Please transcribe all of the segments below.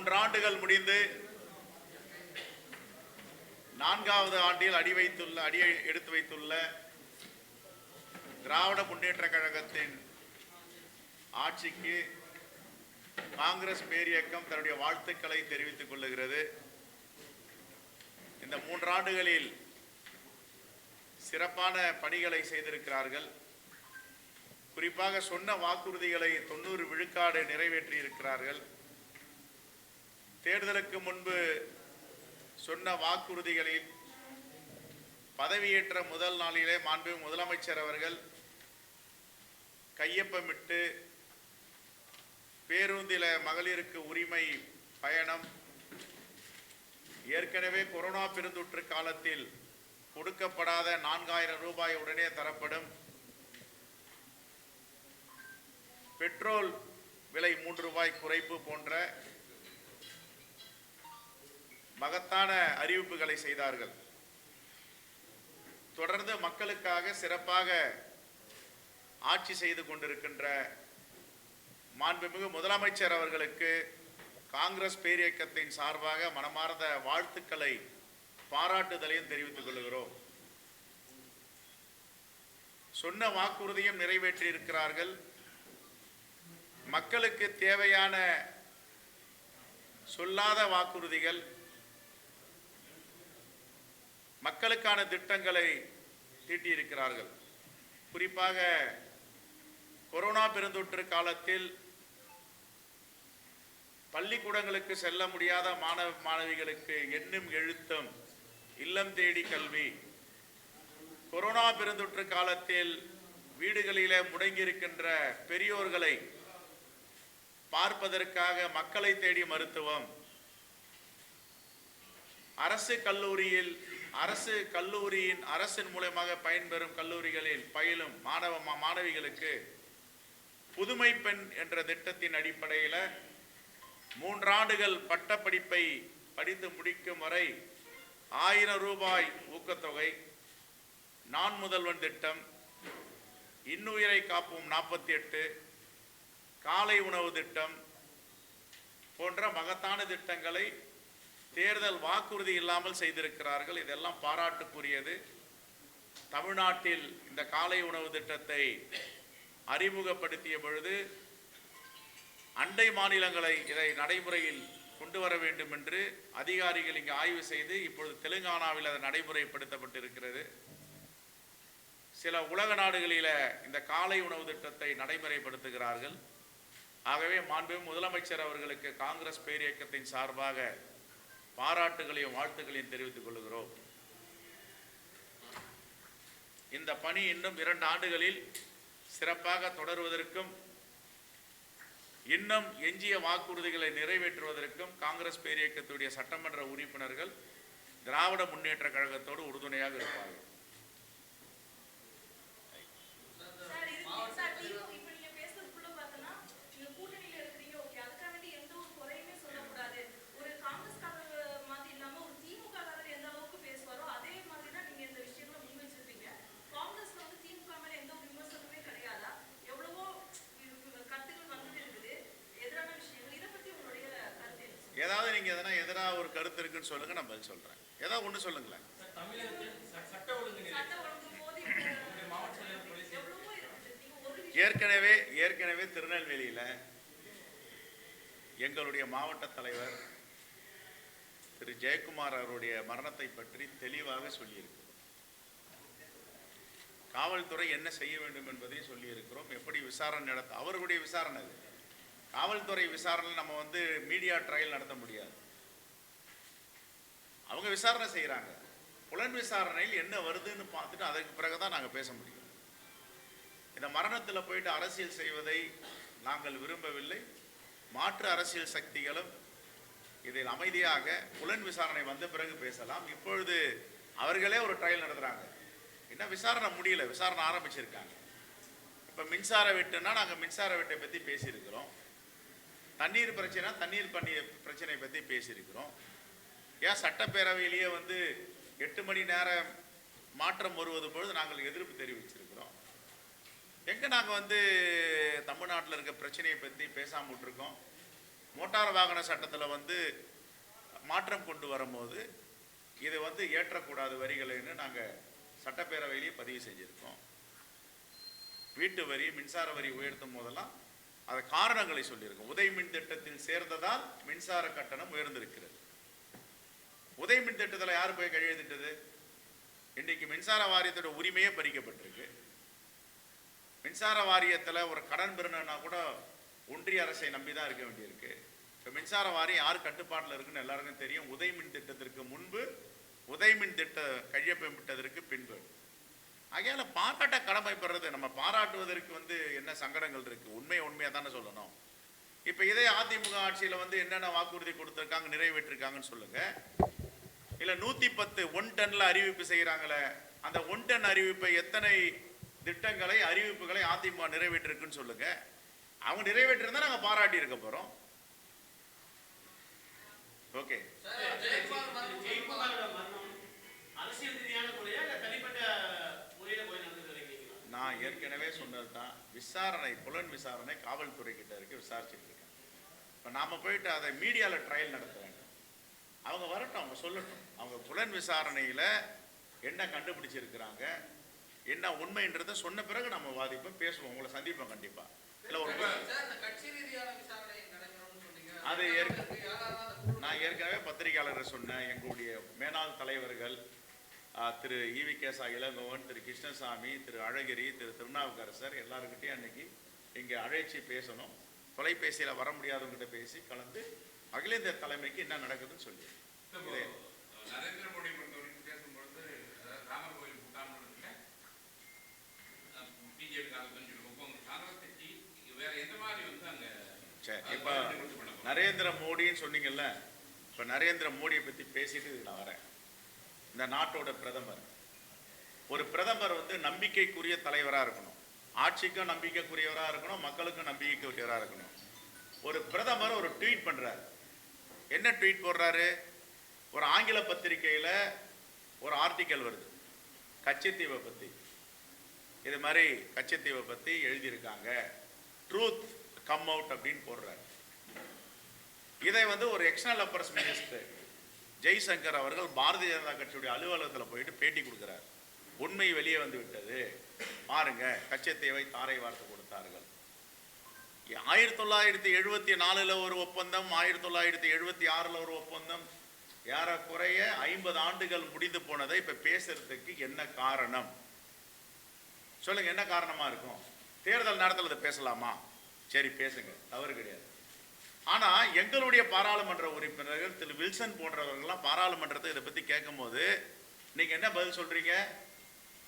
மூன்று ஆண்டுகள் முடிந்து நான்காவது ஆண்டில் அடி வைத்துள்ள அடி எடுத்து வைத்துள்ள திராவிட முன்னேற்ற கழகத்தின் ஆட்சிக்கு காங்கிரஸ் பேரியக்கம் தன்னுடைய வாழ்த்துக்களை தெரிவித்துக் கொள்ளுகிறது. இந்த மூன்றாண்டுகளில் சிறப்பான பணிகளை செய்திருக்கிறார்கள். குறிப்பாக சொன்ன வாக்குறுதிகளை தொண்ணூறு விழுக்காடு நிறைவேற்றி இருக்கிறார்கள் தேர்தலுக்கு முன்பு சொன்ன வாக்குறுதிகளில் பதவியேற்ற முதல் நாளிலே மாண்பு முதலமைச்சர் அவர்கள் கையொப்பமிட்டு பேருந்தில மகளிருக்கு உரிமை பயணம் ஏற்கனவே கொரோனா பெருந்தொற்று காலத்தில் கொடுக்கப்படாத நான்காயிரம் ரூபாய் உடனே தரப்படும். பெட்ரோல் விலை மூன்று ரூபாய் குறைப்பு போன்ற மகத்தான அறிவிப்புகளை செய்தார்கள். தொடர்ந்து மக்களுக்காக சிறப்பாக ஆட்சி செய்து கொண்டிருக்கின்ற மாண்புமிகு முதலமைச்சர் அவர்களுக்கு காங்கிரஸ் பேரியக்கத்தின் சார்பாக மனமார்ந்த வாழ்த்துக்களை பாராட்டுதலையும் தெரிவித்துக் கொள்கிறோம். சொன்ன வாக்குறுதியும் நிறைவேற்றி இருக்கிறார்கள் மக்களுக்கு தேவையான சொல்லாத வாக்குறுதிகள் மக்களுக்கான திட்டங்களை தீட்டியிருக்கிறார்கள். குறிப்பாக கொரோனா பெருந்தொற்று காலத்தில் பள்ளிக்கூடங்களுக்கு செல்ல முடியாத மாணவ மாணவிகளுக்கு எண்ணும் எழுத்தும் இல்லம் தேடி கல்வி. கொரோனா பெருந்தொற்று காலத்தில் வீடுகளிலே முடங்கியிருக்கின்ற பெரியோர்களை பார்ப்பதற்காக மக்களை தேடி மருத்துவம். அரசு கல்லூரியில் அரசு கல்லூரியின் அரசின் மூலமாக பயன்பெறும் கல்லூரிகளில் பயிலும் மாணவ மாணவிகளுக்கு புதுமை பெண் என்ற திட்டத்தின் அடிப்படையில் மூன்றாண்டுகள் பட்டப்படிப்பை படித்து முடிக்கும் வரை ஆயிரம் ரூபாய் ஊக்கத்தொகை நான் முதல்வன் திட்டம் இன்னுயிரை காப்போம் நாற்பத்தி எட்டு காலை உணவு திட்டம் போன்ற மகத்தான திட்டங்களை தேர்தல் வாக்குறுதி இல்லாமல் செய்திருக்கிறார்கள். இதெல்லாம் பாராட்டுக்குரியது. தமிழ்நாட்டில் இந்த காலை உணவு திட்டத்தை அறிமுகப்படுத்திய பொழுது அண்டை மாநிலங்களை இதை நடைமுறையில் கொண்டு வர வேண்டும் என்று அதிகாரிகள் இங்கு ஆய்வு செய்து இப்பொழுது தெலுங்கானாவில் அது நடைமுறைப்படுத்தப்பட்டிருக்கிறது. சில உலக நாடுகளில் இந்த காலை உணவு திட்டத்தை நடைமுறைப்படுத்துகிறார்கள். ஆகவே மாண்பு முதலமைச்சர் அவர்களுக்கு காங்கிரஸ் பேரியக்கத்தின் சார்பாக பாராட்டுகளையும் வாழ்த்துக்களையும் தெரிவித்துக் கொள்கிறோம். இந்த பணி இன்னும் இரண்டு ஆண்டுகளில் சிறப்பாக தொடருவதற்கும் இன்னும் எஞ்சிய வாக்குறுதிகளை நிறைவேற்றுவதற்கும் காங்கிரஸ் பேரியக்கத்துடைய சட்டமன்ற உறுப்பினர்கள் திராவிட முன்னேற்ற கழகத்தோடு உறுதுணையாக இருப்பார்கள் சார், இது- சார், திமுக இப்ப நீங்க பேசுறதுக்குள்ள பார்த்தோன்னா, நீங்க கூட்டணியில இருக்கிறீங்க, okay. அதுக்காக வேண்டி எந்த ஒரு குறையுமே சொல்லக்கூடாது. ஒரு காங்கிரஸ்காரர் மாதிரி இல்லாம ஒரு திமுககாரர் எந்த அளவுக்கு பேசுவாரோ, அதே மாதிரி தான் நீங்க இந்த விஷயங்களை முன் வச்சிருப்பீங்க. காங்கிரஸ்ல வந்து திமுக மேல எந்த ஒரு விமர்சனமுமே கிடையாதா? எவ்வளவோ இது- இது கருத்துக்கள் வந்துட்டு இருக்குது. எதிரான விஷயங்கள். இதை பத்தி உங்களுடைய கருத்து என்ன? ஏதாவது நீங்க எதிராக ஒரு கருத்து இருக்குன்னு சொல்லுங்க நான் பதில் சொல்றேன். ஏதாவது ஒன்று சொல்லுங்களேன். ஏற்கனவே ஏற்கனவே திருநெல்வேலியில எங்களுடைய மாவட்ட தலைவர் திரு. ஜெயக்குமார் அவருடைய மரணத்தை பற்றி தெளிவாக சொல்லியிருக்கிறோம் காவல்துறை என்ன செய்ய வேண்டும் என்பதை சொல்லியிருக்கிறோம். எப்படி விசாரணை நடத்த அவர்களுடைய விசாரணை அது. காவல்துறை விசாரணை நம்ம வந்து மீடியா ட்ரையல் நடத்த முடியாது. அவங்க விசாரணை செய்கிறாங்க புலன் விசாரணையில் என்ன வருதுன்னு பார்த்துட்டு அதற்கு பிறகு தான் நாங்கள் பேச முடியும். இந்த மரணத்தில் போயிட்டு அரசியல் செய்வதை நாங்கள் விரும்பவில்லை. மாற்று அரசியல் சக்திகளும் இதில் அமைதியாக புலன் விசாரணை வந்த பிறகு பேசலாம். இப்பொழுது அவர்களே ஒரு ட்ரையல் நடத்துகிறாங்க இன்னும் விசாரணை முடியல. விசாரணை ஆரம்பிச்சிருக்காங்க. இப்போ மின்சார வெட்டுன்னா நாங்கள் மின்சார வெட்டை பற்றி பேசியிருக்கிறோம். தண்ணீர் பிரச்சனை தண்ணீர் பண்ணி பிரச்சனை பற்றி பேசியிருக்கிறோம். ஏன் சட்டப்பேரவையிலேயே வந்து எட்டு மணி நேரம் மாற்றம் வருவது பொழுது நாங்கள் எதிர்ப்பு தெரிவிச்சிருக்கிறோம். எங்கே நாங்கள் வந்து தமிழ்நாட்டில் இருக்க பிரச்சனையை பற்றி பேசாமல் விட்டுருக்கோம். மோட்டார் வாகன சட்டத்தில் வந்து மாற்றம் கொண்டு வரும்போது இது வந்து ஏற்றக்கூடாது வரிகளைன்னு நாங்கள் சட்டப்பேரவையிலேயே பதிவு செஞ்சுருக்கோம். வீட்டு வரி மின்சார வரி உயர்த்தும் போதெல்லாம் அதை காரணங்களை சொல்லியிருக்கோம். உதய் மின் திட்டத்தில் சேர்ந்ததால் மின்சார கட்டணம் உயர்ந்திருக்கிறது. உதய மின் திட்டத்தில் யார் போய் கையெழுத்திட்டது இன்றைக்கு மின்சார வாரியத்தோட உரிமையே பறிக்கப்பட்டிருக்கு. மின்சார வாரியத்தில் ஒரு கடன் பெறணும்னா கூட ஒன்றிய அரசை நம்பி தான் இருக்க வேண்டியிருக்கு. இப்போ மின்சார வாரியம் யார் கட்டுப்பாட்டில் இருக்குன்னு எல்லாருக்கும் தெரியும். உதய மின் திட்டத்திற்கு முன்பு உதய மின் திட்ட கையொப்பமிட்டதற்கு பின்பு. ஆகையால் பாராட்ட கடமைப்படுறது நம்ம பாராட்டுவதற்கு வந்து என்ன சங்கடங்கள் இருக்குது உண்மையை உண்மையாக தானே சொல்லணும். இப்போ இதே அதிமுக ஆட்சியில் வந்து என்னென்ன வாக்குறுதி கொடுத்துருக்காங்க நிறைவேற்றிருக்காங்கன்னு சொல்லுங்கள் இல்லை நூற்றி பத்து ஒன் டன்ல அறிவிப்பு செய்கிறாங்களே அந்த ஒன் டன் அறிவிப்பை எத்தனை திட்டங்களை அறிவிப்புகளை அதிமுக நிறைவேற்றிருக்குன்னு சொல்லுங்க. அவங்க நிறைவேற்றிருந்தா நாங்கள் பாராட்டி இருக்க போகிறோம் ஓகே. நான் ஏற்கனவே சொன்னது தான் விசாரணை புலன் விசாரணை காவல்துறை கிட்ட இருக்கு விசாரிச்சுட்டு இருக்கேன். இப்போ நாம போயிட்டு அதை மீடியாவில் ட்ரையல் நடத்த வேண்டும். அவங்க வரட்டும் அவங்க சொல்லட்டும். அவங்க புலன் விசாரணையில் என்ன கண்டுபிடிச்சிருக்கிறாங்க என்ன உண்மைன்றதை சொன்ன பிறகு நம்ம வாதிப்போம் பேசுவோம். உங்களை சந்திப்போம் கண்டிப்பா. இல்லை ஒரு சார், இந்த கட்சி ரீதியான விசாரணை நடைபெறும்னு சொன்னீங்க. அது நான் ஏற்கனவே பத்திரிகையாளர் சொன்னேன். எங்களுடைய மேனாள் தலைவர்கள் திரு ஈவி கேசா இளங்கோவன் திரு கிருஷ்ணசாமி திரு அழகிரி திரு திருநாவுக்கரசர் எல்லாருக்கிட்டையும் அன்னைக்கு இங்கே அழைச்சி பேசணும். தொலைபேசியில் வர முடியாதவங்ககிட்ட பேசி கலந்து அகில இந்திய தலைமைக்கு என்ன நடக்குதுன்னு சொல்லி நரேந்திர மோடி பொறுத்தவரைக்கும் பேசும்பொழுது அதாவது ராமர் கோயில் கூட்டாமல் பிஜேபி காலத்துன்னு சொல்லுவோம். இப்போ உங்க காங்கிரஸ் கட்சி வேற எந்த மாதிரி வந்து அங்க சரி அது இப்போ? நரேந்திர மோடின்னு சொன்னீங்கல்ல இப்போ நரேந்திர மோடியை பற்றி பேசிட்டு நான் வரேன். இந்த நாட்டோட பிரதமர். ஒரு பிரதமர் வந்து நம்பிக்கைக்குரிய தலைவராக இருக்கணும். ஆட்சிக்கும் நம்பிக்கைக்குரியவராக இருக்கணும் மக்களுக்கும் நம்பிக்கைக்குரியவராக இருக்கணும். ஒரு பிரதமர் ஒரு ட்வீட் பண்றாரு. என்ன ட்வீட் போடுறாரு? ஒரு ஆங்கில பத்திரிகையில் ஒரு ஆர்டிக்கல் வருது. கச்சத்தீவை பற்றி இது மாதிரி கச்சத்தீவை பற்றி எழுதியிருக்காங்க. ட்ரூத் கம் அவுட் அப்படின்னு போடுறாரு. இதை வந்து ஒரு எக்ஸ்டர்னல் அஃபேர்ஸ் மினிஸ்டர் ஜெய்சங்கர் அவர்கள் பாரதிய ஜனதா கட்சியுடைய அலுவலகத்தில் போயிட்டு பேட்டி கொடுக்குறார். உண்மை வெளியே வந்து விட்டது. பாருங்க கச்சத்தீவை தாரை வார்த்து கொடுத்தார்கள். ஆயிரத்தி தொள்ளாயிரத்தி எழுபத்தி நாலுல ஒரு ஒப்பந்தம் ஆயிரத்தி தொள்ளாயிரத்தி எழுபத்தி ஆறுல ஒரு ஒப்பந்தம் ஏறக்குறைய ஐம்பது ஆண்டுகள் முடிந்து போனதை இப்ப பேசுறதுக்கு என்ன காரணம்? சொல்லுங்க என்ன காரணமா இருக்கும்? தேர்தல் நேரத்தில் அதை பேசலாமா? சரி பேசுங்க. தவறு கிடையாது. ஆனா எங்களுடைய பாராளுமன்ற உறுப்பினர்கள் திரு வில்சன் போன்றவர்கள்லாம் பாராளுமன்றத்தை இதை பத்தி கேட்கும்போது நீங்க என்ன பதில் சொல்றீங்க?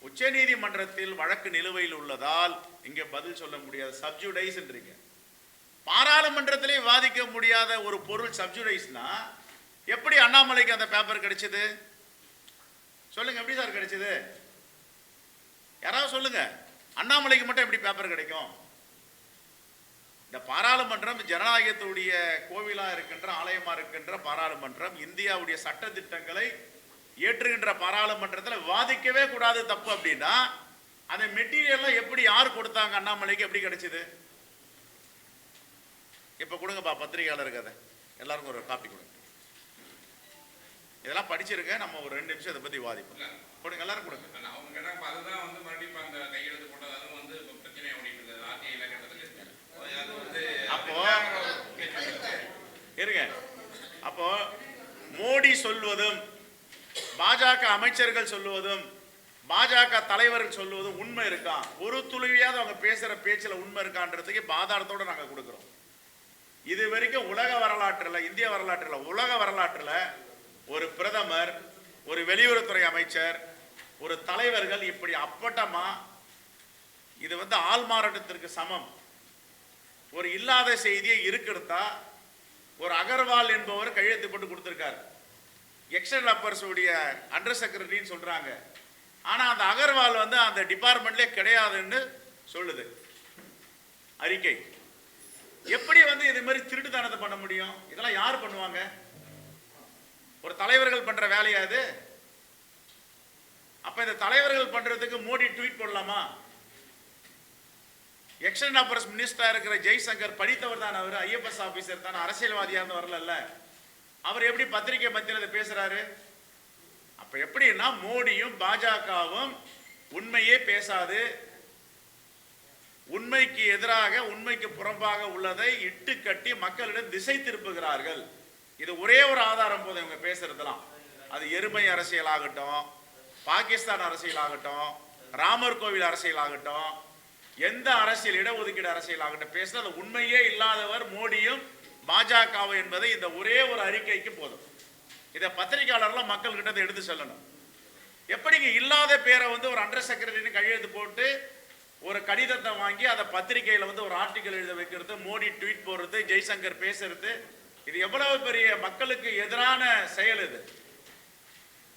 உச்சநீதிமன்றத்தில் வழக்கு நிலுவையில் உள்ளதால் இங்க பதில் சொல்ல முடியாது. சப்ஜுடைஸ்ன்றீங்க பாராளுமன்றத்திலே விவாதிக்க முடியாத ஒரு பொருள் சப்ஜுடைஸ்னா எப்படி அண்ணாமலைக்கு அந்த பேப்பர் கிடைச்சது? சொல்லுங்க எப்படி சார் கிடைச்சது? யாராவது சொல்லுங்க அண்ணாமலைக்கு மட்டும் எப்படி பேப்பர் கிடைக்கும்? இந்த பாராளுமன்றம் ஜனநாயகத்துடைய கோவிலா இருக்கின்ற ஆலயமா இருக்கின்ற பாராளுமன்றம் இந்தியாவுடைய சட்ட திட்டங்களை ஏற்றுகின்ற பாராளுமன்றத்தில் வாதிக்கவே கூடாது தப்பு அப்படின்னா அந்த மெட்டீரியல்லாம் எப்படி யார் கொடுத்தாங்க அண்ணாமலைக்கு எப்படி கிடைச்சது? இப்ப கொடுங்கப்பா பத்திரிகையாளர் கதை. எல்லாருக்கும் ஒரு காப்பி கொடுங்க. இதெல்லாம் படிச்சிருக்கேன் நம்ம ஒரு ரெண்டு நிமிஷம் இதை பத்தி வாதிப்போம் கொடுங்க எல்லாரும் கொடுங்க. ஆனா அவங்க கேட்டாங்க இப்ப அதுதான் வந்து மறுபடியும் இப்ப அந்த கையெழுத்து போட்டது அதுவும் வந்து இப்ப பிரச்சனை ஓடிட்டு இருக்குது. ஆர்டிஐல கேட்டதுக்கு. அது வந்து அப்போ இருங்க. அப்போ மோடி சொல்வதும் பாஜக அமைச்சர்கள் சொல்லுவதும் பாஜக தலைவர்கள் சொல்லுவதும் உண்மை இருக்கா? ஒரு துளியாவது அவங்க பேசுற பேச்சுல உண்மை இருக்கான்றதுக்கு இப்ப ஆதாரத்தோட நாங்க கொடுக்கிறோம். இது வரைக்கும் உலக வரலாற்றுல இந்திய வரலாற்றுல உலக வரலாற்றுல ஒரு பிரதமர் ஒரு வெளியுறவுத்துறை அமைச்சர் ஒரு தலைவர்கள் இப்படி அப்பட்டமா இது வந்து ஆள் மாறாட்டத்திற்கு சமம். ஒரு இல்லாத செய்தியை இருக்கிறதா? ஒரு அகர்வால் என்பவர் கையெழுத்து போட்டு கொடுத்துருக்காரு. எக்ஸ்டர்னல் அஃபேர்ஸ் உடைய அண்டர் செக்ரட்டரின்னு சொல்கிறாங்க ஆனால் அந்த அகர்வால் வந்து அந்த டிபார்ட்மெண்ட்லயே கிடையாதுன்னு சொல்லுது. அறிக்கை. எப்படி வந்து இது மாதிரி திருட்டுத்தனத்தை பண்ண முடியும்? இதெல்லாம் யார் பண்ணுவாங்க? ஒரு தலைவர்கள் பண்ற வேலையா அது? அப்ப இந்த தலைவர்கள் பண்றதுக்கு மோடி ட்வீட் போடலாமா? எக்ஸ்டன் அஃபேர்ஸ் மினிஸ்டரா இருக்கிற ஜெய்சங்கர் படித்தவர் தான் அவர் ஐஎஃப்எஸ் ஆபீசர் தான். அரசியல்வாதியா இருந்து வரல அவர் எப்படி பத்திரிகை மத்தியில் இதை பேசுறாரு? அப்ப எப்படின்னா மோடியும் பாஜகவும் உண்மையே பேசாது. உண்மைக்கு எதிராக உண்மைக்கு புறம்பாக உள்ளதை இட்டு கட்டி மக்களிடம் திசை திருப்புகிறார்கள். இது ஒரே ஒரு ஆதாரம் போதும் இவங்க பேசுறதெல்லாம். அது எருமை அரசியல் ஆகட்டும் பாகிஸ்தான் அரசியல் ஆகட்டும் ராமர் கோவில் அரசியல் ஆகட்டும் எந்த அரசியல் இடஒதுக்கீடு அரசியல் ஆகட்டும் பேசுறது அது உண்மையே இல்லாதவர் மோடியும் பாஜகவும் என்பதை இந்த ஒரே ஒரு அறிக்கைக்கு போதும். இதை பத்திரிகையாளர்லாம் மக்கள் கிட்ட எடுத்து சொல்லணும். எப்படிங்க இல்லாத பேரை வந்து ஒரு அண்டர் செக்ரட்டரின்னு கையெழுத்து போட்டு ஒரு கடிதத்தை வாங்கி அதை பத்திரிகையில வந்து ஒரு ஆர்டிக்கல் எழுத வைக்கிறது மோடி ட்வீட் போடுறது ஜெய்சங்கர் பேசுறது இது எவ்வளவு பெரிய மக்களுக்கு எதிரான செயல் இது?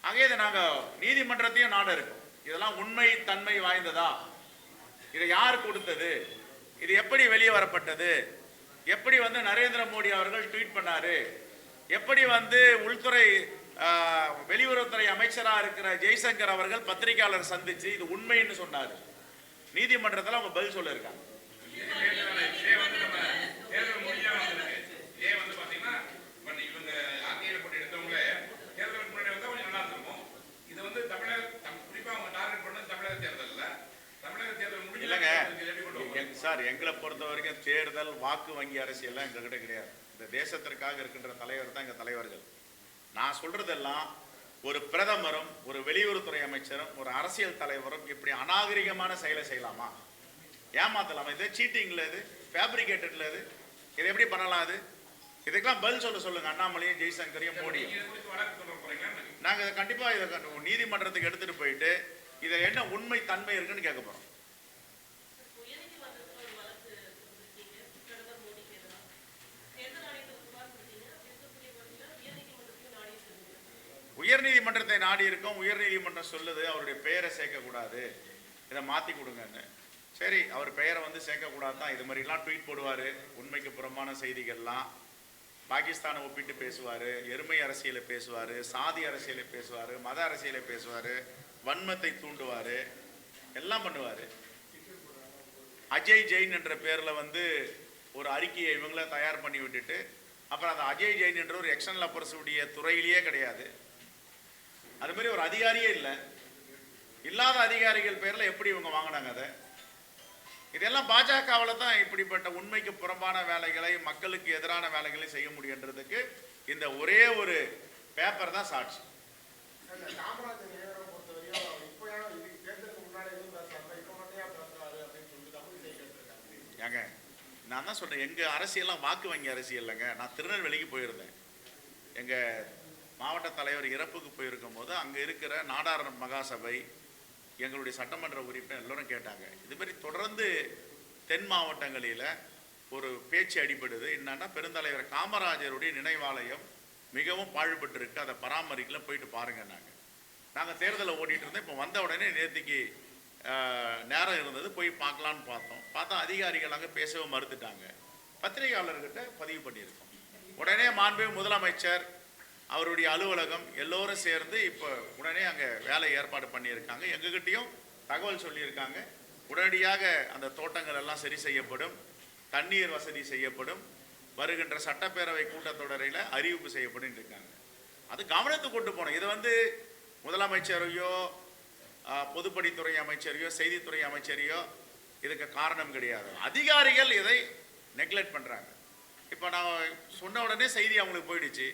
ஆக இதை நாங்கள் நீதிமன்றத்தையும் நாட இருக்கோம். இதெல்லாம் உண்மை தன்மை வாய்ந்ததா? இதை யார் கொடுத்தது? இது எப்படி வெளியே வரப்பட்டது? எப்படி வந்து நரேந்திர மோடி அவர்கள் ட்வீட் பண்ணாரு? எப்படி வந்து உள்துறை வெளியுறவுத்துறை அமைச்சராக இருக்கிற ஜெய்சங்கர் அவர்கள் பத்திரிகையாளர் சந்திச்சு இது உண்மைன்னு சொன்னார்? நீதிமன்றத்தில் அவங்க பதில் சொல்லியிருக்காங்க இதே வந்து நம்ம தேர்தல் முடிஞ்சா வந்திருக்கு இதே வந்து பாத்தீங்கன்னா இப்ப இவங்க ஆர்டிஐல போட்டு எடுத்தவங்களே தேர்தலுக்கு முன்னாடி வந்தா கொஞ்சம் நல்லா இருந்திருக்கும் இது வந்து தமிழக தம்- குறிப்பா அவங்க டார்கெட் பண்ணது தமிழக தேர்தல்ல தமிழக தேர்தல் முடிஞ்சு இல்லைங்க இது எப்படி கொண்டு போகணும்? எங்க- சார் எங்களை பொறுத்த வரைக்கும் தேர்தல் வாக்கு வங்கி அரசியல்லாம் எங்ககிட்ட கிடையாது. இந்த தேசத்திற்காக இருக்கின்ற தலைவர் தான் எங்கள் தலைவர்கள். நான் சொல்றதெல்லாம் ஒரு பிரதமரும் ஒரு வெளியுறவுத்துறை அமைச்சரும் ஒரு அரசியல் தலைவரும் இப்படி அநாகரிகமான செயலை செய்யலாமா? ஏமாத்தலாமா? இது சீட்டிங்ல இது ஃபேப்ரிகேட்டட்ல இது இது எப்படி பண்ணலாம் அது? இதுக்கெல்லாம் பதில் சொல்ல சொல்லுங்க அண்ணாமலையும் ஜெய்சங்கரையும் மோடியும். நாங்கள் இதை கண்டிப்பாக நாங்க இதை கண்டிப்பா இதை நீதிமன்றத்துக்கு எடுத்துட்டு போயிட்டு இதில் என்ன உண்மை தன்மை இருக்குன்னு கேட்க போறோம் உயர்நீதிமன்றத்துல ஒரு வழக்கு கொடுத்திருக்கீங்க பிரதமர் மோடிக்கு எதிராக தேர்தல் ஆணையத்தில் புகார் கொடுத்தீங்க அப்படி இருக்கக்கூடிய பட்சத்தில் உயர்நீதிமன்றத்தையும் நாடி இருக்கீங்க உயர்நீதிமன்றத்தை நாடி இருக்கோம் உயர்நீதிமன்றம் சொல்லுது அவருடைய பெயரை சேர்க்கக்கூடாது. இதை மாற்றி கொடுங்கன்னு. சரி அவர் பெயரை வந்து சேர்க்கக்கூடாது தான் இது மாதிரிலாம் ட்வீட் போடுவார். உண்மைக்கு புறம்பான செய்திகள்லாம். பாகிஸ்தானை ஒப்பிட்டு பேசுவார். எருமை அரசியலை பேசுவார். சாதி அரசியலை பேசுவார். மத அரசியலை பேசுவார். வன்மத்தை தூண்டுவார். எல்லாம் பண்ணுவார். அஜய் ஜெயின் என்ற பேரில் வந்து ஒரு அறிக்கையை இவங்கள தயார் பண்ணி விட்டுட்டு அப்புறம் அந்த அஜய் ஜெயின் என்ற ஒரு எக்ஸ்டர்னல் அப்பர்ஸ் துறையிலேயே கிடையாது. அது மாதிரி ஒரு அதிகாரியே இல்லை. இல்லாத அதிகாரிகள் பேர்ல எப்படி இவங்க வாங்கினாங்க அதை? இதெல்லாம் பாஜகவில் தான் இப்படிப்பட்ட உண்மைக்கு புறம்பான வேலைகளை மக்களுக்கு எதிரான வேலைகளை செய்ய முடியுன்றதுக்கு இந்த ஒரே ஒரு பேப்பர் தான் சாட்சி. ஏங்க நான் தான் சொல்றேன் எங்க அரசியல்லாம் வாக்கு வங்கி அரசியல் இல்லைங்க. நான் திருநெல்வேலிக்கு போயிருந்தேன். எங்க மாவட்ட தலைவர் இறப்புக்கு போயிருக்கும் போது அங்கே இருக்கிற நாடார் மகாசபை எங்களுடைய சட்டமன்ற உறுப்பினர் எல்லோரும் கேட்டாங்க. இதுமாரி தொடர்ந்து தென் மாவட்டங்களில் ஒரு பேச்சு அடிபடுது. என்னன்னா பெருந்தலைவர் காமராஜருடைய நினைவாலயம் மிகவும் பாழ்பட்டிருக்கு. அதை பராமரிக்கல போயிட்டு பாருங்க நாங்கள் நாங்கள் தேர்தலை ஓடிட்டு இருந்தோம். இப்போ வந்த உடனே நேற்றுக்கு நேரம் இருந்தது. போய் பார்க்கலான்னு பார்த்தோம். பார்த்தா அதிகாரிகள் அங்கே பேசவே மறுத்துட்டாங்க. பத்திரிகையாளர்கிட்ட பதிவு பண்ணியிருக்கோம். உடனே மாண்பு முதலமைச்சர் அவருடைய அலுவலகம் எல்லோரும் சேர்ந்து இப்போ உடனே அங்கே வேலை ஏற்பாடு பண்ணியிருக்காங்க. எங்ககிட்டையும் தகவல் சொல்லியிருக்காங்க. உடனடியாக அந்த தோட்டங்கள் எல்லாம் சரி செய்யப்படும். தண்ணீர் வசதி செய்யப்படும். வருகின்ற சட்டப்பேரவை கூட்டத்தொடரில் அறிவிப்பு செய்யப்படும் இருக்காங்க. அது கவனத்துக்கு கொண்டு போனோம் இது வந்து முதலமைச்சரையோ பொதுப்பணித்துறை அமைச்சரையோ செய்தித்துறை அமைச்சரையோ இதுக்கு காரணம் கிடையாது. அதிகாரிகள் இதை நெக்லெக்ட் பண்ணுறாங்க இப்போ நான் சொன்ன உடனே செய்தி அவங்களுக்கு போயிடுச்சு.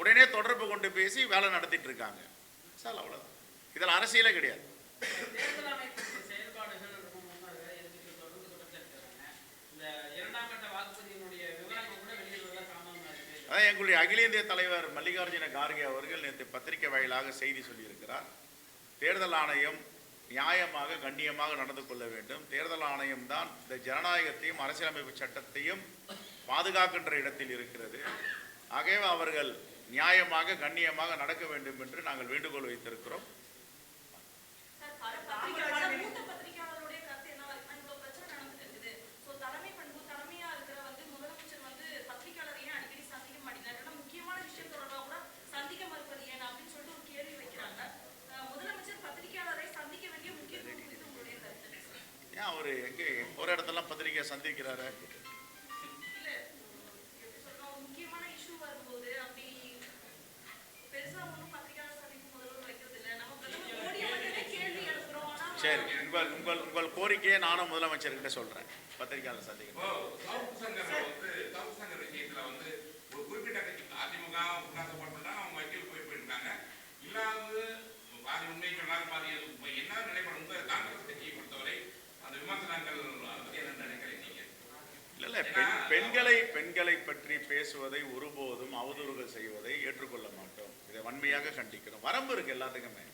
உடனே தொடர்பு கொண்டு பேசி வேலை நடத்திட்டு இருக்காங்க. சார் அவ்வளோதான் இதில் அரசியலே கிடையாது. அதான் எங்களுடைய அகில இந்திய தலைவர் மல்லிகார்ஜுன கார்கே அவர்கள் நேற்று பத்திரிகை வாயிலாக செய்தி சொல்லியிருக்கிறார். தேர்தல் ஆணையம் நியாயமாக கண்ணியமாக நடந்து கொள்ள வேண்டும். தேர்தல் ஆணையம் தான் இந்த ஜனநாயகத்தையும் அரசியலமைப்பு சட்டத்தையும் பாதுகாக்கின்ற இடத்தில் இருக்கிறது. ஆகவே அவர்கள் நியாயமாக கண்ணியமாக நடக்க வேண்டும் என்று நாங்கள் வேண்டுகோள் வைத்திருக்கிறோம். சார், பல பத்திரிகையாளர், மூத்த பத்திரிகையாளருடைய கருத்து விமர்சனங்கள் அதை பத்தி என்ன நினைக்கிறீங்க நீங்க? இல்ல இல்ல பெண் பெண்களை பெண்களை பற்றி பேசுவதை ஒருபோதும் அவதூறுகள் செய்வதை ஏற்றுக்கொள்ள மாட்டோம். இதை வன்மையாக கண்டிக்கிறோம். வரம்பு இருக்கு எல்லாத்துக்குமே.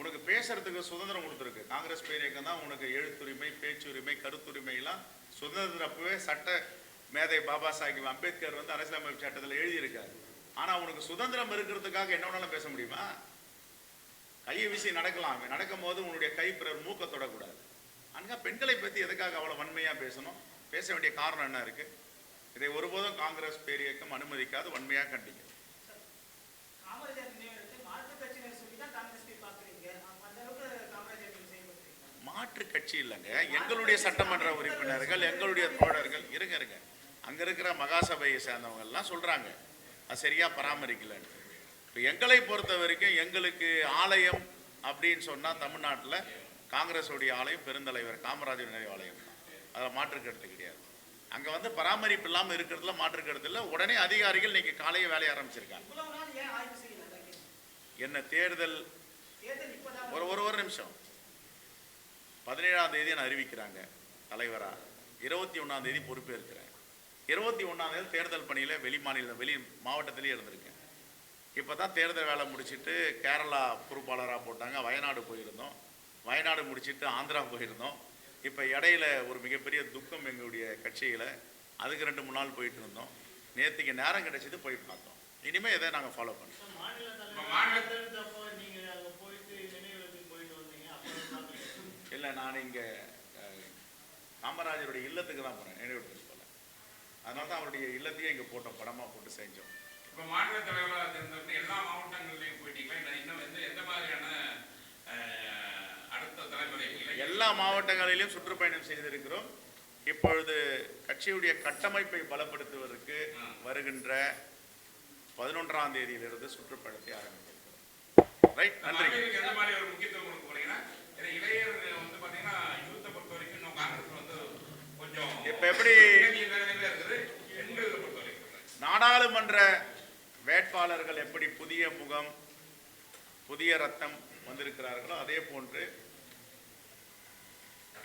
உனக்கு பேசுறதுக்கு சுதந்திரம் கொடுத்துருக்கு. காங்கிரஸ் பேரியக்கம் தான் உனக்கு எழுத்துரிமை பேச்சுரிமை கருத்துரிமை எல்லாம் சுதந்திரம் அப்பவே சட்ட மேதை பாபா சாஹிப் அம்பேத்கர் வந்து அரசியலமைப்பு சட்டத்தில் எழுதியிருக்காரு. ஆனால் உனக்கு சுதந்திரம் இருக்கிறதுக்காக என்ன வேணாலும் பேச முடியுமா? கையை வீசி நடக்கலாம். நடக்கும் போது உன்னுடைய கை பிறர் மூக்க தொடக்கூடாது. அங்கே பெண்களை பற்றி எதுக்காக அவ்வளோ வன்மையாக பேசணும்? பேச வேண்டிய காரணம் என்ன இருக்குது இதை ஒருபோதும் காங்கிரஸ் பேரியக்கம் அனுமதிக்காது வன்மையாக கண்டிக்கும் காமராஜர் நினைவிடத்தை மாற்றுக் கட்சியினர் சொல்லி தான் காங்கிரஸ் போய் பார்க்குறீங்க அந்த அளவுக்கு காமராஜர் நீங்கள் செயல்படுறீங்க மாற்று கட்சி இல்லைங்க. எங்களுடைய சட்டமன்ற உறுப்பினர்கள் எங்களுடைய தோழர்கள் இருங்க இருங்க. அங்க இருக்கிற மகாசபையை சேர்ந்தவங்க எல்லாம் சொல்றாங்க. அது சரியா பராமரிக்கலன்னு. இப்போ எங்களை பொறுத்த வரைக்கும் எங்களுக்கு ஆலயம் அப்படின்னு சொன்னா தமிழ்நாட்டுல காங்கிரஸுடைய ஆலயம் பெருந்தலைவர் காமராஜர் நினைவு ஆலயம். தான் அதில் மாற்று கருத்து கிடையாது. அங்க வந்து பராமரிப்பு இல்லாமல் இருக்கிறதுல மாற்று கருத்து இல்லை. உடனே அதிகாரிகள் இன்னைக்கு காலையே வேலைய ஆரம்பிச்சிருக்காங்க. என்ன தேர்தல்? ஒரு ஒரு நிமிஷம். பதினேழாம் தேதி நான் அறிவிக்கிறாங்க தலைவரா. இருபத்தி ஒன்றாம் தேதி பொறுப்பேற்கிறேன். இருபத்தி ஒன்றாம் தேதி தேர்தல் பணியில் வெளி மாநிலம் வெளி மாவட்டத்திலேயே இருந்திருக்கேன். இப்போ தான் தேர்தல் வேலை முடிச்சிட்டு கேரளா பொறுப்பாளராக போட்டாங்க. வயநாடு போயிருந்தோம். வயநாடு முடிச்சிட்டு ஆந்திரா போயிருந்தோம். இப்போ இடையில ஒரு மிகப்பெரிய துக்கம் எங்களுடைய கட்சியில். அதுக்கு ரெண்டு மூணு நாள் போயிட்டு இருந்தோம். நேற்றுக்கு நேரம் கிடைச்சது போய் பார்த்தோம். இனிமேல் இதை நாங்கள் ஃபாலோ பண்ணுறோம் மாநில இப்ப மாநில- தலைவர் அப்போ நீங்க அங்க போயிட்டு நினைவுகளுக்கு போயிட்டு வந்தீங்க அப்புறம் பார்த்தீங்க இல்லை நான் இங்கே காமராஜருடைய இல்லத்துக்கு தான் போனேன் நினைவுக்கு போல அதனால தான் அவருடைய இல்லத்தையே இங்கே போட்டோம் படமாக போட்டு செஞ்சோம். இப்ப மாநில தலைவராக தேர்ந்தெடுத்து எல்லா மாவட்டங்கள்லயும் போயிட்டீங்களா? இன்னும் எந்த எந்த மாதிரியான அடுத்த தலைமுறை எல்லா மாவட்டங்களிலும் சுற்றுப்பயணம் செய்திருக்கிறோம். இப்பொழுது கட்சியுடைய கட்டமைப்பை பலப்படுத்துவதற்கு வருகின்ற பதினொன்றாம் தேதியிலிருந்து சுற்றுப்பயணத்தை ஆரம்பித்திருக்கிறோம். ரைட் நன்றி. எந்த மாதிரி ஒரு முக்கியத்துவம் கொடுக்க போறீங்கன்னா இப்ப எப்படி நாடாளுமன்ற வேட்பாளர்கள் எப்படி புதிய முகம் புதிய ரத்தம் வந்திருக்கிறார்களோ அதே போன்று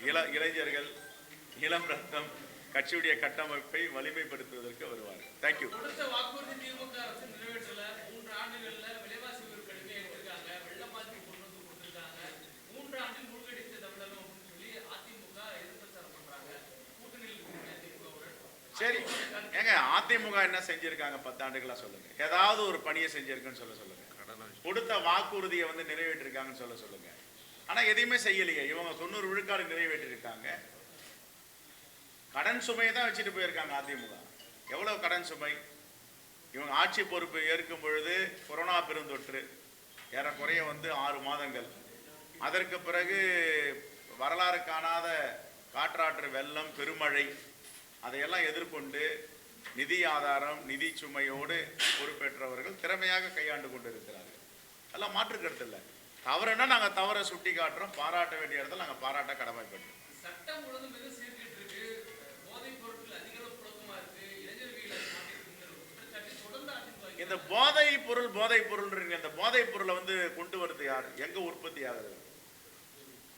இள இளைஞர்கள் இளம் ரத்தம் கட்சியுடைய கட்டமைப்பை வலிமைப்படுத்துவதற்கு வருவார்கள். தேங்க்யூ கொடுத்த வாக்குறுதி திமுக அரசு நிறைவேற்றல மூன்று ஆண்டுகள்ல விலைவாசி உயர்வு கடுமையா எடுத்திருக்காங்க வெள்ள மாதிரி கொண்டு வந்து கொடுத்திருக்காங்க மூன்று ஆண்டில் மூழ்கடித்த தமிழகம் அப்படின்னு சொல்லி அதிமுக எதிர்பிரச்சாரம் பண்றாங்க கூட்டணியில் இருக்கிற திமுகவுடன் சரி. ஏங்க அதிமுக என்ன செஞ்சிருக்காங்க? பத்தாண்டுகளா சொல்லுங்க. ஏதாவது ஒரு பணியை செஞ்சிருக்குன்னு சொல்ல சொல்லுங்க. கொடுத்த வாக்குறுதியை வந்து நிறைவேற்றிருக்காங்கன்னு சொல்ல சொல்லுங்க. ஆனா எதையுமே செய்யலையே. இவங்க தொண்ணூறு விழுக்காடு நிறைவேற்றிருக்காங்க. கடன் சுமையை தான் வச்சுட்டு போயிருக்காங்க அதிமுக. எவ்வளவு கடன் சுமை? இவங்க ஆட்சி பொறுப்பு ஏற்கும் பொழுது கொரோனா பெருந்தொற்று. ஏறக்குறைய வந்து ஆறு மாதங்கள். அதற்கு பிறகு வரலாறு காணாத காற்றாற்று வெள்ளம் பெருமழை அதையெல்லாம் எதிர்கொண்டு நிதி ஆதாரம் நிதி சுமையோடு பொறுப்பேற்றவர்கள் திறமையாக கையாண்டு கொண்டிருக்கிறார்கள். அதெல்லாம் மாற்று கருத்து இல்லை. தவறுன்னா நாங்கள் தவறை சுட்டி காட்டுறோம் பாராட்ட வேண்டிய இடத்துல நாங்கள் பாராட்ட கடமைப்பட்டோம் இந்த போதை பொருள் போதை பொருள் இந்த போதை பொருளை வந்து கொண்டு வருது யார்? எங்க உற்பத்தி ஆகுது?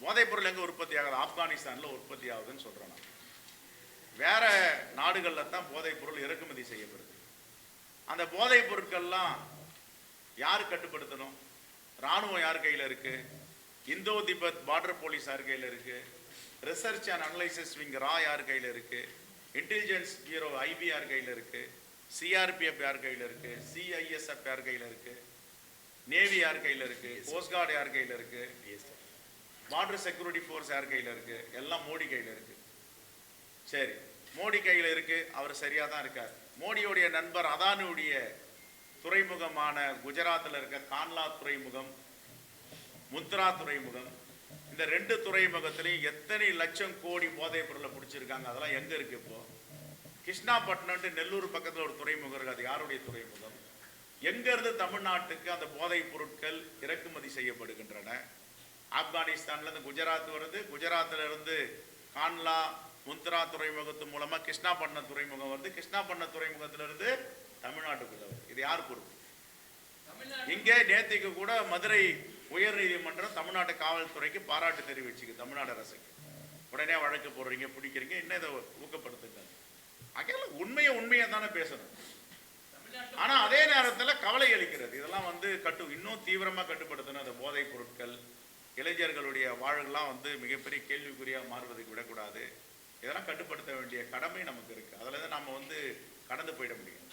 போதைப்பொருள் எங்கே உற்பத்தி ஆகுது? ஆப்கானிஸ்தானில் உற்பத்தி ஆகுதுன்னு சொல்றோம் நான். வேற நாடுகளில் தான் போதைப்பொருள் இறக்குமதி செய்யப்படுது. அந்த போதைப் பொருட்கள்லாம் யார் கட்டுப்படுத்தணும்? ராணுவம் யார் கையில் இருக்குது இந்தோ திபெத் பார்டர் போலீஸ் யார் கையில் இருக்குது ரிசர்ச் அண்ட் அனலைசிஸ் விங் ரா யார் கையில் இருக்குது இன்டெலிஜென்ஸ் பியூரோ ஐபி யார் இருக்குது இருக்கு? சிஆர்பிஎஃப் யார் கையில் இருக்குது சிஐஎஸ்எஃப் யார் கையில் இருக்குது நேவி யார் கையில் இருக்குது கோஸ்ட்கார்டு யார் கையில் இருக்குது பார்டர் செக்யூரிட்டி ஃபோர்ஸ் யார் கையில் இருக்கு? எல்லாம் மோடி கையில் இருக்கு. சரி மோடி கையில் இருக்கு அவர் சரியாக தான் இருக்கார். மோடியுடைய நண்பர் அதானியுடைய துறைமுகமான குஜராத்தில் இருக்க கான்லா துறைமுகம் முத்ரா துறைமுகம் இந்த ரெண்டு துறைமுகத்திலையும் எத்தனை லட்சம் கோடி போதைப் பொருளை பிடிச்சிருக்காங்க? அதெல்லாம் எங்க இருக்கு இப்போ? கிருஷ்ணாபட்டினம்ட்டு நெல்லூர் பக்கத்தில் ஒரு துறைமுகம் இருக்கு. அது யாருடைய துறைமுகம்? எங்கிருந்து தமிழ்நாட்டுக்கு அந்த போதைப் பொருட்கள் இறக்குமதி செய்யப்படுகின்றன? ஆப்கானிஸ்தான்ல இருந்து குஜராத் வருது. குஜராத்ல இருந்து கான்லா முந்த்ரா துறைமுகத்து மூலமா கிருஷ்ணாபட்டினம் துறைமுகம் வருது. கிருஷ்ணாபட்டினம் துறைமுகத்துல இருந்து தமிழ்நாட்டுக்குள்ள வருது. இது யார் பொறுப்பு? தமிழ்நாடு. இங்கே நேத்திக்கு கூட மதுரை உயர் நீதிமன்றம் தமிழ்நாட்டு காவல்துறைக்கு பாராட்டு தெரிவிச்சுக்கு தமிழ்நாடு அரசுக்கு. உடனே வழக்கு போடுறீங்க பிடிக்கிறீங்க இன்னும் இதை ஊக்கப்படுத்துங்க அகையில உண்மையை உண்மையை தானே பேசணும். ஆனா அதே நேரத்துல கவலை அளிக்கிறது. இதெல்லாம் வந்து கட்டு இன்னும் தீவிரமா கட்டுப்படுத்தணும். அந்த போதைப் பொருட்கள் இளைஞர்களுடைய வாழ்கெல்லாம் வந்து மிகப்பெரிய கேள்விக்குறியாக மாறுவதற்கு விடக்கூடாது. இதெல்லாம் கட்டுப்படுத்த வேண்டிய கடமை நமக்கு இருக்குது அதில் தான் நம்ம வந்து கடந்து போயிட முடியும்.